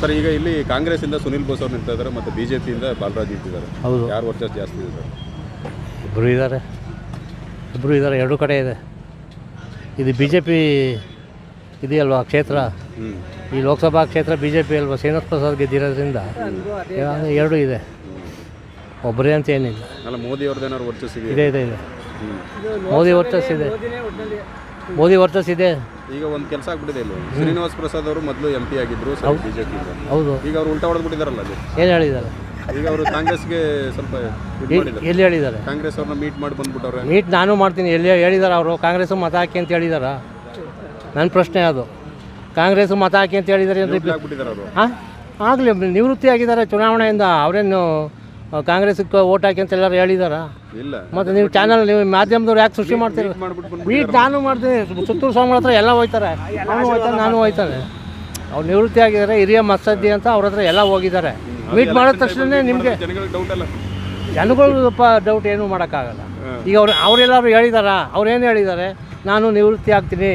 Sir ಈಗ ಇಲ್ಲಿ ಕಾಂಗ್ರೆಸ್ಸಿಂದ ಸುನಿಲ್ ಬೋಸ್ ಅವ್ರು ನಿಂತಿದ್ದಾರೆ ಮತ್ತು ಬಿ ಜೆ ಪಿಯಿಂದ ಬಾಲರಾಜ್ ನಿಂತಿದ್ದಾರೆ. ಹೌದು. ಯಾರು ವರ್ಚಸ್ ಜಾಸ್ತಿ ಇದೆ ಸರ್? ಇಬ್ಬರು ಇದ್ದಾರೆ. ಇಬ್ಬರು ಇದ್ದಾರೆ ಎರಡು ಕಡೆ ಇದೆ. ಇದು ಬಿ ಜೆ ಪಿ ಇದೆಯಲ್ವಾ ಕ್ಷೇತ್ರ? ಈ ಲೋಕಸಭಾ ಕ್ಷೇತ್ರ ಬಿ ಜೆ ಪಿ ಅಲ್ವಾ? ಶ್ರೀನಿವಾಸ ಪ್ರಸಾದ್ ಗೆದ್ದಿರೋದ್ರಿಂದ ಎರಡು ಇದೆ. ಒಬ್ಬರೇ ಅಂತ ಏನಿಲ್ಲ. ಅಲ್ಲ ಮೋದಿ ಅವ್ರದ್ದು ಏನಾದ್ರು ವರ್ಚಸ್ ಇದೆಯಾ? ಇದೆ ಇದೆ ಇದೆ. ಮೋದಿ ವರ್ಚಸ್ ಇದೆ. ಮೋದಿ ವರ್ಸಸ್ ಇದೆ. ಈಗ ಒಂದು ಕೆಲಸ ಆಗ್ಬಿಟ್ಟಿದೆ ಇಲ್ಲಿ. ಶ್ರೀನಿವಾಸ್ ಪ್ರಸಾದ್ ಅವರು ಮೊದಲು ಎಂ ಪಿ ಆಗಿದ್ರು ಬಿಜೆಪಿ ಹೌದು. ಈಗ ಅವ್ರು ಉಲ್ಟಾ ಹೊಡೆದ್ಬಿಟ್ಟಿದಾರಲ್ಲ ಅದು ಏನು ಹೇಳಿದ್ದಾರೆ? ಈಗ ಅವರು ಕಾಂಗ್ರೆಸ್ಗೆ ಸ್ವಲ್ಪ ಇದು ಎಲ್ಲಿ- ಮಾಡಿದ್ದಾರೆ. ಎಲ್ಲಿ ಹೇಳಿದ್ದಾರೆ? ಕಾಂಗ್ರೆಸ್ ಅವ್ರನ್ನ ಮೀಟ್ ಮಾಡಿ ಬಂದ್ಬಿಟ್ಟವ್ರೆ. ಮೀಟ್ ನಾನು ಮಾಡ್ತೀನಿ. ಎಲ್ಲಿ ಹೇಳಿದಾರೆ ಅವರು? ಕಾಂಗ್ರೆಸ್ ಮತ ಹಾಕಿ ಅಂತ ಹೇಳಿದಾರ? ನನ್ನ ಪ್ರಶ್ನೆ ಅದು. ಕಾಂಗ್ರೆಸ್ ಮತ ಹಾಕಿ ಅಂತ ಹೇಳಿದಾರೆ ಅಂದರೆ ಆಗ್ಬಿಟ್ಟಿದ್ದಾರೆ ಅವರು. ಹಾಂ ಆಗಲಿ ನಿವೃತ್ತಿ ಆಗಿದ್ದಾರೆ ಚುನಾವಣೆಯಿಂದ. ಅವರೇನು ಕಾಂಗ್ರೆಸ್ಗೆ ಓಟ್ ಹಾಕಿ ಅಂತ ಎಲ್ಲರೂ ಹೇಳಿದಾರ? ಇಲ್ಲ. ಮತ್ತು ನೀವು ಚಾನಲ್ ನೀವು ಮಾಧ್ಯಮದವ್ರು ಯಾಕೆ ಸೃಷ್ಟಿ ಮಾಡ್ತೀರಿ? ಮೀಟ್ ನಾನು ಮಾಡ್ತೀನಿ. ಸುತ್ತೂರು ಸ್ವಾಮಿಗಳ ಹತ್ರ ಎಲ್ಲ ಹೋಯ್ತಾರೆ. ಅವನು ಹೋಯ್ತಾನೆ ನಾನು ಹೋಯ್ತಾನೆ. ಅವ್ರು ನಿವೃತ್ತಿ ಆಗಿದ್ದಾರೆ ಹಿರಿಯ ಮತ್ಸದ್ದಿ ಅಂತ ಅವ್ರ ಹತ್ರ ಎಲ್ಲ ಹೋಗಿದ್ದಾರೆ. ಮೀಟ್ ಮಾಡಿದ ತಕ್ಷಣ ನಿಮಗೆ ಜನಗಳು ಜನಗಳಪ್ಪ ಡೌಟ್ ಏನೂ ಮಾಡೋಕ್ಕಾಗಲ್ಲ. ಈಗ ಅವ್ರು ಅವರೆಲ್ಲರೂ ಹೇಳಿದಾರ? ಅವ್ರೇನು ಹೇಳಿದ್ದಾರೆ? ನಾನು ನಿವೃತ್ತಿ ಆಗ್ತೀನಿ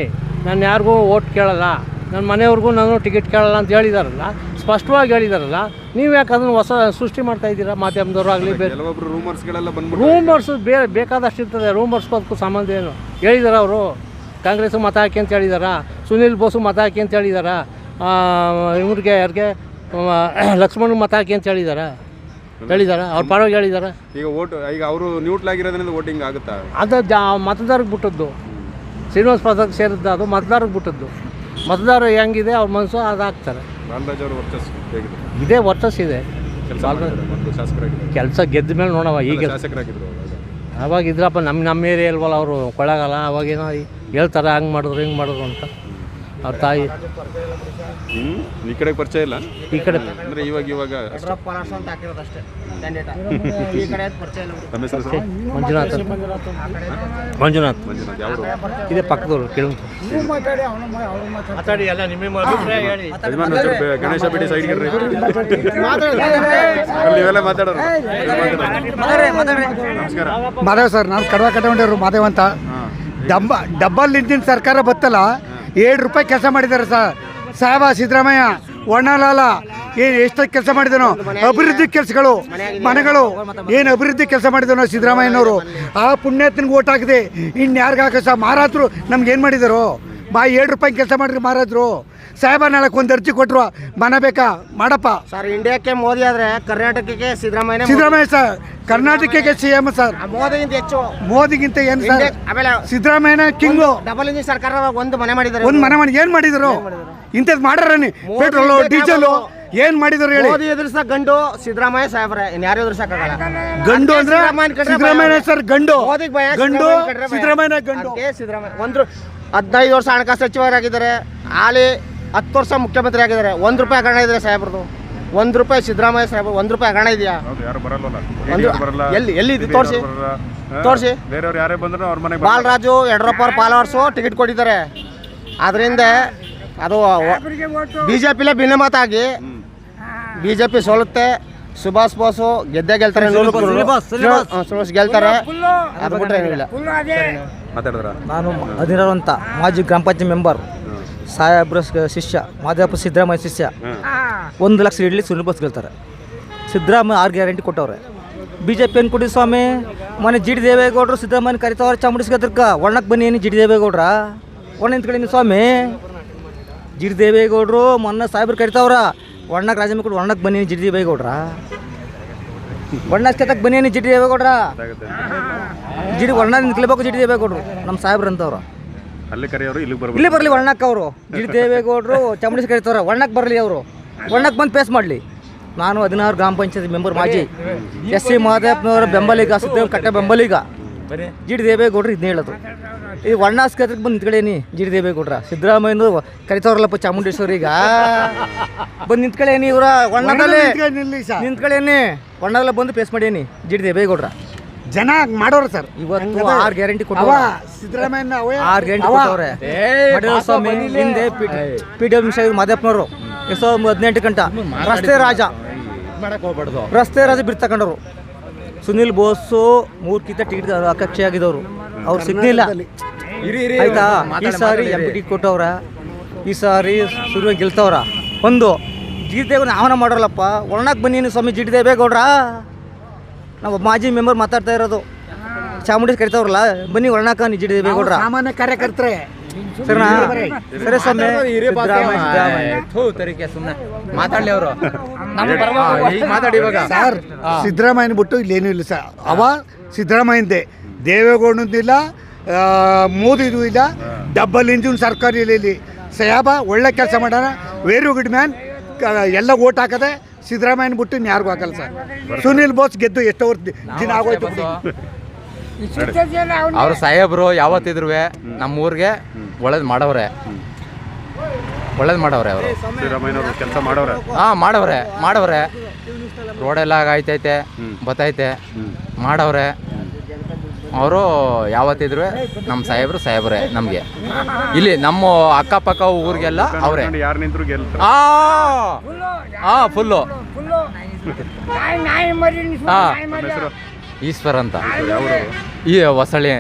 ನಾನು ಯಾರಿಗೂ ಓಟ್ ಕೇಳಲ್ಲ. ನನ್ನ ಮನೆಯವ್ರಿಗೂ ನಾನು ಟಿಕೆಟ್ ಕೇಳಲ್ಲ ಅಂತ ಹೇಳಿದಾರಲ್ಲ. ಸ್ಪಷ್ಟವಾಗಿ ಹೇಳಿದಾರಲ್ಲ ನೀವು ಯಾಕೆ ಅದನ್ನು ಹೊಸ ಸೃಷ್ಟಿ ಮಾಡ್ತಾ ಇದ್ದೀರಾ? ಮಾಧ್ಯಮದವರು ಆಗಲಿ ಬೇರೆ. ಕೆಲವೊಬ್ರು ರೂಮರ್ಸ್ಗಳೆಲ್ಲ ಬಂದು ರೂಮರ್ಸ್ ಬೇರೆ ಬೇಕಾದಷ್ಟು ಇರ್ತದೆ. ರೂಮರ್ಸ್ ಅದಕ್ಕೂ ಸಂಬಂಧ ಏನು? ಹೇಳಿದಾರ ಅವರು? ಕಾಂಗ್ರೆಸ್ ಮತ ಹಾಕಿ ಅಂತ ಹೇಳಿದಾರ? ಸುನಿಲ್ ಬೋಸು ಮತ ಹಾಕಿ ಅಂತ ಹೇಳಿದಾರ? ಇವ್ರಿಗೆ ಯಾರಿಗೆ? ಲಕ್ಷ್ಮಣ್ ಮತ ಹಾಕಿ ಅಂತ ಹೇಳಿದಾರ? ಹೇಳಿದಾರ? ಅವ್ರ ಪರವಾಗಿ ಹೇಳಿದಾರ? ಈಗ ಓಟ್ ಈಗ ಅವರು ನ್ಯೂಟ್ಲ್ ಆಗಿರೋದ್ರಿಂದ ವೋಟಿಂಗ್ ಆಗುತ್ತಾ? ಅದು ಜಾ ಮತದಾರಕ್ಕೆ ಬಿಟ್ಟದ್ದು. ಶ್ರೀನಿವಾಸ ಪ್ರಸಾದ್ ಸೇರಿದ್ದು ಅದು ಮತದಾರಕ್ಕೆ ಬಿಟ್ಟದ್ದು. ಮತದಾರ ಹೆಂಗಿದೆ ಅವ್ರ ಮನಸ್ಸು ಅದು ಹಾಕ್ತಾರೆ ಬಾಲರಾಜ್ ಅವರು ವರ್ಚಸ್ ಹೇಗಿದೆ? ಇದೇ ವರ್ಚಸ್ ಇದೆ. ಕೆಲಸ ಶಾಸಕರಾಗಿದ್ದಾರೆ. ಗೆದ್ದ ಮೇಲೆ ನೋಡವ ಈಗ ಅವಾಗ. ಅವಾಗ ಇದ್ರಪ್ಪ ನಮ್ಮ ನಮ್ಮ ಏರಿಯಾ ಇಲ್ವಲ್ಲ ಅವರು ಕೊಳಗಲ್ಲ ಅವಾಗೇನೋ ಹೇಳ್ತಾರೆ ಹಂಗೆ ಮಾಡಿದ್ರು ಹಿಂಗೆ ಮಾಡಿದ್ರು ಅಂತ. ಅವ್ರ ತಾಯಿ? ಹ್ಮ್? ಈ ಕಡೆ ಪರಿಚಯ ಇಲ್ಲ? ಈ ಕಡೆ ಅಂದ್ರೆ ಇವಾಗ ಇವಾಗ ಹೆಸರು ಸರ್? ಮಂಜುನಾಥ್ ಅಂತ. ಮಂಜುನಾಥ್. ಮಂಜುನಾಥ್ ಯಾವ್ದು? ಇದೇ ಪಕ್ಕದವರು ಕೇಳು. ಮಾತಾಡಿ ಎಲ್ಲ ನಿಮ್ಮ ಹೇಳಿ ಯಜಮಾನ್ ಒಂಚೂರು ಬೆ- ಗಣೇಶ ಬಿಡಿ ಸೈಡ್ಗೆ ಇರ್ರಿ. ಅಲ್ಲಿ ನೀವೆಲ್ಲ ಮಾತಾಡೋರು. ನಮಸ್ಕಾರ. ಮಾದೇವ್ ಸರ್ ನಾನು ಕಡವ ಕಟ್ಟಗೊಂಡಿರು ಮಾದೇವ್ ಅಂತ. ಹಾಂ. ಡಬ್ಬ ಡಬ್ಬಲ್ ನಿಂತಿನ ಸರ್ಕಾರ ಬತ್ತಲ್ಲ? ಏಳು ರೂಪಾಯಿ ಕೆಲಸ ಮಾಡಿದ್ದಾರೆ ಸರ್ ಸಾಹೇಬ ಸಿದ್ದರಾಮಯ್ಯ ಒಣ್ಣಲಾಲ ಏನು ಎಷ್ಟು ಕೆಲಸ ಮಾಡಿದನೋ, ಅಭಿವೃದ್ಧಿ ಕೆಲಸಗಳು, ಮನೆಗಳು, ಏನು ಅಭಿವೃದ್ಧಿ ಕೆಲಸ ಮಾಡಿದನೋ ಸಿದ್ದರಾಮಯ್ಯನವರು, ಆ ಪುಣ್ಯಾತ್ನಿಗೆ ಓಟ್ ಹಾಕಿದೆ. ಇನ್ನು ಯಾರಿಗಾಕ ಹಾಕ ಸಹ ಮಾರಾತರು ನಮ್ಗೆ ಏನು ಮಾಡಿದರು? ಮಾ ಏಳು ರೂಪಾಯಿ ಕೆಲಸ ಮಾಡಿರಿ ಮಾರಾದ್ರು ಸಾಹೇಬ ನಾಳಕ್ಕೆ ಒಂದು ಅರ್ಜಿ ಕೊಟ್ಟರು ಮನೆ ಬೇಕಾ? ಮಾಡಪ್ಪ. ಸರ್ ಇಂಡಿಯಾಕ್ಕೆ ಮೋದಿ ಆದ್ರೆ ಕರ್ನಾಟಕಕ್ಕೆ ಸಿದ್ದರಾಮಯ್ಯ ಸಿದ್ದರಾಮಯ್ಯ ಸರ್ ಕರ್ನಾಟಕಕ್ಕೆ ಸಿ ಎಂ ಸರ್ ಮೋದಿಗಿಂತ ಹೆಚ್ಚು. ಮೋದಿಗಿಂತ ಏನು ಸರ್ ಆಮೇಲೆ ಸಿದ್ದರಾಮಯ್ಯನ ಕಿಂಗು ಡಬಲ್ ಇಂಜಿನ್ ಸರ್ಕಾರ ಒಂದು ಮನೆ ಮಾಡಿದ್ದಾರೆ. ಒಂದ್ ಮನೆ ಮಾಡಿ ಏನ್ ಮಾಡಿದ್ರು? ಇಂಥದ್ ಮಾಡ್ರಿ ಪೆಟ್ರೋಲು ಡೀಸೆಲು ಏನ್ ಮಾಡಿದ್ರು ಹೇಳಿ. ಮೋದಿ ಎದುರಿಸ ಗಂಡು ಸಿದ್ದರಾಮಯ್ಯ ಸಾಹೇಬ್ರೆ. ಯಾರು ಎದುರಿಸಕ್ಕಾಗಲ್ಲ. ಗಂಡು ಅಂದ್ರೆ ಸಿದ್ದರಾಮಯ್ಯ ಸರ್ ಗಂಡು. ಮೋದಿಗೆ ಭಯ ಗಂಡು. ಸಿದ್ದರಾಮಯ್ಯನ ಗಂಡು. ಸಿದ್ದರಾಮಯ್ಯ ಒಂದು ಹದಿನೈದು ವರ್ಷ ಹಣಕಾಸು ಸಚಿವರಾಗಿದ್ದಾರೆ. ಹಾಲಿ ಹತ್ತು ವರ್ಷ ಮುಖ್ಯಮಂತ್ರಿ ಆಗಿದ್ದಾರೆ. ಒಂದು ರೂಪಾಯಿ ಹಗರಣ ಇದೆ ಸಾಹೇಬ್ರದು ಒಂದು ರೂಪಾಯಿ ಸಿದ್ದರಾಮಯ್ಯ ಸಾಹೇಬ್ರು ಒಂದು ರೂಪಾಯಿ ಹಗರಣ ಇದೆಯಾ? ಹೌದು ಯಾರು ಬರಲ್ಲ ಒಂದು ಎಲ್ಲಿ ಎಲ್ಲಿ ಇದು? ತೋರಿಸಿ. ತೋರಿಸಿ. ಬೇರೆಯವ್ರು ಯಾರೇ ಬಂದ್ರು ಅವ್ರ ಬಾಲರಾಜು ಯಡಿಯೂರಪ್ಪ ಅವ್ರ ಪಾಲವರ್ಸು ಟಿಕೆಟ್ ಕೊಟ್ಟಿದ್ದಾರೆ. ಅದರಿಂದ ಅದು ಬಿ ಜೆ ಪಿಲೇ ಭಿನ್ನಮತಾಗಿ ಬಿ ಜೆ ಪಿ ಸೋಲುತ್ತೆ. ಸುಭಾಷ್ ಬೋಸು ಗೆದ್ದೆ ಗೆಲ್ತಾರೆ ಗೆಲ್ತಾರೆ. ಅದು ಬಿಟ್ಟರೆ ಏನಿಲ್ಲ. ಮಾತಾಡಿದ್ರ? ನಾನು ಹದಿನಾರು ಅಂತ ಮಾಜಿ ಗ್ರಾಮ ಪಂಚಾಯತ್ ಮೆಂಬರ್ ಸಾಹೇಬ್ರ ಸ- ಶಿಷ್ಯ ಮಾದೇವಪ್ಪ ಸಿದ್ದರಾಮಯ್ಯ ಶಿಷ್ಯ. ಒಂದು ಲಕ್ಷ ಇಡ್ಲಿ ಸುನಿಲ್ ಬಸ್ ಗೆಲ್ತಾರೆ ಸಿದ್ದರಾಮಯ್ಯ ಆರು ಗ್ಯಾರಂಟಿ ಕೊಟ್ಟವ್ರೆ. ಬಿ ಜೆ ಪಿ ಏನು ಕೊಡಿ ಸ್ವಾಮಿ ಮೊನ್ನೆ ಜಿ ಡಿ ದೇವೇಗೌಡರು ಸಿದ್ದರಾಮಯ್ಯ ಕರಿತಾವ್ರೆ ಚಾಮುಂಡಿಸ್ ಒಣಕ್ಕೆ ಒಣ್ಣಕ್ಕೆ ಬನ್ನಿ ಏನು ಜಿ ಡಿ ದೇವೇಗೌಡ್ರ? ಒಣ ನಿಂತ್ಕೊಳ್ಳಿ ಸ್ವಾಮಿ. ಜಿ ಡಿ ದೇವೇಗೌಡರು ಮೊನ್ನೆ ಸಾಹೇಬ್ರು ಕರಿತಾವ್ರ. ಒಣ್ಣಕ್ಕೆ ರಾಜೀನಾಮೆ ಕೊಡು ಒಣ್ಣಕ್ಕೆ ಬನ್ನಿ ಜಿ ಡಿ ದೇವೇಗೌಡ್ರ? ಒಣ್ಣಕ್ಕೆ ಕೆತ್ತಕ್ಕೆ ಬನ್ನಿ ಜಿಡಿ ದೇವೇ ದೇವೇಗೌಡ್ರ. ಜಿಡಿ ಒಣ್ಣ ನಿಂತ್ಕೊಳ್ಬೇಕು ಜಿ ದೇವೇ ದೇವೇಗೌಡರು. ನಮ್ಮ ಸಾಹೇಬ್ರು ಅಂತವ್ರು. ಅಲ್ಲಿ ಇಲ್ಲಿಗೆ ಬರ್ಬೋದು ಇಲ್ಲಿ ಬರಲಿ ಒಣ್ಣಕ್ಕೆ ಅವರು. ಜಿಡಿ ದೇವೇ ದೇವೇಗೌಡರು ಚಾಮುಂಡೇಶ್ವರಿ ಕರಿತವ್ರೆ. ಒಣ್ಣಕ್ಕೆ ಬರಲಿ ಅವರು. ಒಣ್ಣಕ್ಕೆ ಬಂದು ಪೇಸ್ ಮಾಡಲಿ. ನಾನು ಹದಿನಾರು ಗ್ರಾಮ ಪಂಚಾಯತ್ ಮೆಂಬರ್ ಮಾಜಿ ಎಸ್ ಸಿ ಮಹದೇವನವರ ಬೆಂಬಲಿಗ ಸಿದ್ದೇವ್ ಕಟ್ಟೆ ಬೆಂಬಲಿಗ. ಜಿಡಿ ದೇವೇ ದೇವೇಗೌಡರು ಇದನ್ನ ಹೇಳೋದು. ಈ ವರ್ಣ ಕ್ಷೇತ್ರಕ್ಕೆ ಬಂದು ನಿಂತ್ಕೊಳ್ಳೇನಿ ಜಿ ಡಿ ದೇವೇಗೌಡ್ರ ಸಿದ್ದರಾಮಯ್ಯನ ಕರಿತವ್ರಲ್ಲಪ್ಪ ಚಾಮುಂಡೇಶ್ವರಿಗ ಬಂದು ನಿಂತ್ಕೊಳ್ಳೇನಿ ಇವರ ಒಣ್ಣದಲ್ಲಿ ನಿಂತ್ಕೊಳ್ಳೇನಿ ಒಣ್ಣದಲ್ಲ ಬಂದು ಪೇಸ್ ಮಾಡೇನಿ ಜಿ ದೇವೇ ದೇವೇಗೌಡ್ರ ಜನ ಮಾಡೋರು ಸರ್. ಇವತ್ತು ಆರು ಗ್ಯಾರಂಟಿ ಕೊಟ್ಟವ ಸಿದ್ದರಾಮಯ್ಯನ ಅವೇ ಆರು ಗಂಟೆ ಕೊಟ್ಟವ್ರೆ. ಸ್ವಾಮಿ ಹಿಂದೆ ಪಿ ಡಿ ಎಂ ಮಾದಪ್ಪನವರು ಎರಡು ಸಾವಿರದ ಹದಿನೆಂಟು ಗಂಟ. ರಸ್ತೆ ರಾಜ. ರಸ್ತೆ ರಾಜ ಬಿಡ್ ತಗೊಂಡವ್ರು ಸುನಿಲ್ ಬೋಸು ಮೂರು ಕಿತ್ತ ಟಿಕೆಟ್ ಅಕಕ್ಷಿ ಆಗಿದವರು ಅವ್ರು ಸಿಗ್ಲಿಲ್ಲ. ಆಯ್ತಾ? ಈ ಸಾರಿ ಎಂ ಪಿ ಟಿಕೆಟ್ ಕೊಟ್ಟವ್ರ. ಈ ಸಾರಿ ಸುರುವ ಗೆಲ್ತವ್ರ. ಒಂದು ಜಿ ಟಿ ದೇವೇಗೌಡ ಆಹ್ವಾನ ಮಾಡೋರಲ್ಲಪ್ಪ. ಒಳನಾಕ್ ಬನ್ನಿ ಸ್ವಾಮಿ ಜಿ ಟಿ ದೇವೇಗೌಡ್ರ ನಾವು ಮಾಜಿ ಮೆಂಬರ್ ಮಾತಾಡ್ತಾ ಇರೋದು. ಚಾಮುಂಡಿ ಕರಿತಾವ್ರಲ್ಲ ಬನ್ನಿ ಒಳನಾಕ ನೀ ಜಿ ಟಿ ದೇವೇಗೌಡ್ರ ಸಾಮಾನ್ಯ ಕಾರ್ಯಕರ್ತರೆ. ಸರಿ ಸರಿ ಸ್ವಾಮಿ. ಮಾತಾಡ್ಲಿ ಅವರು. ಈಗ ಮಾತಾಡಿ ಇವಾಗ? ಸರ್ ಸಿದ್ದರಾಮಯ್ಯನ ಬಿಟ್ಟು ಇಲ್ಲೇನೂ ಇಲ್ಲ ಸರ್. ಅವ ಸಿದ್ದರಾಮಯ್ಯಂದೆ. ದೇವೇಗೌಡನಿಲ್ಲ ಮೋದಿದು ಇಲ್ಲ ಡಬ್ಬಲ್ ಇಂಜಿನ್ ಸರ್ಕಾರಿ ಇಲ್ಲಿ. ಸಯಾಬ ಒಳ್ಳೆ ಕೆಲಸ ಮಾಡೋಣ ವೆರಿ ಗುಡ್ ಮ್ಯಾನ್ ಎಲ್ಲ ಓಟ್ ಹಾಕದೆ ಸಿದ್ದರಾಮಯ್ಯನ ಬಿಟ್ಟು ಇನ್ನು ಯಾರಿಗೂ ಹಾಕಲ್ಲ ಸರ್. ಸುನಿಲ್ ಬೋಸ್ ಗೆದ್ದು ಎಷ್ಟೋ ದಿನ ಆಗೋಯ್ತು ಬಿಡಿ. ಅವ್ರ ಸಾಹೇಬ್ರು ಯಾವತ್ತಿದ್ರು ನಮ್ಮ ಊರಿಗೆ ಒಳ್ಳೇದು ಮಾಡವ್ರೆ. ಒಳ್ಳೇದು ಮಾಡವ್ರೆ ಅವರು. ಸಿದ್ದರಾಮಯ್ಯನವರು ಕೆಲಸ ಮಾಡವ್ರೆ? ಹಾಂ ಮಾಡವ್ರೆ ಮಾಡವ್ರೆ. ರೋಡೆಲ್ಲ ಆಯ್ತೈತೆ ಬತ್ತೈತೆ. ಮಾಡವ್ರೆ. ಅವರು ಯಾವತ್ತಿದ್ರು ನಮ್ಮ ಸಾಹೇಬ್ರು ಸಾಹೇಬ್ರೆ ನಮಗೆ. ಇಲ್ಲಿ ನಮ್ಮ ಅಕ್ಕಪಕ್ಕ ಊರಿಗೆಲ್ಲ ಅವರೇ. ಯಾರು ನಿಂತರು ಗೆಲ್ತಾರೆ? ಆ ಹಾ ಫುಲ್ಲು. ಹಾಂ. ಈಶ್ವರ್ ಅಂತ. ಈ ಹೊಸಳಿ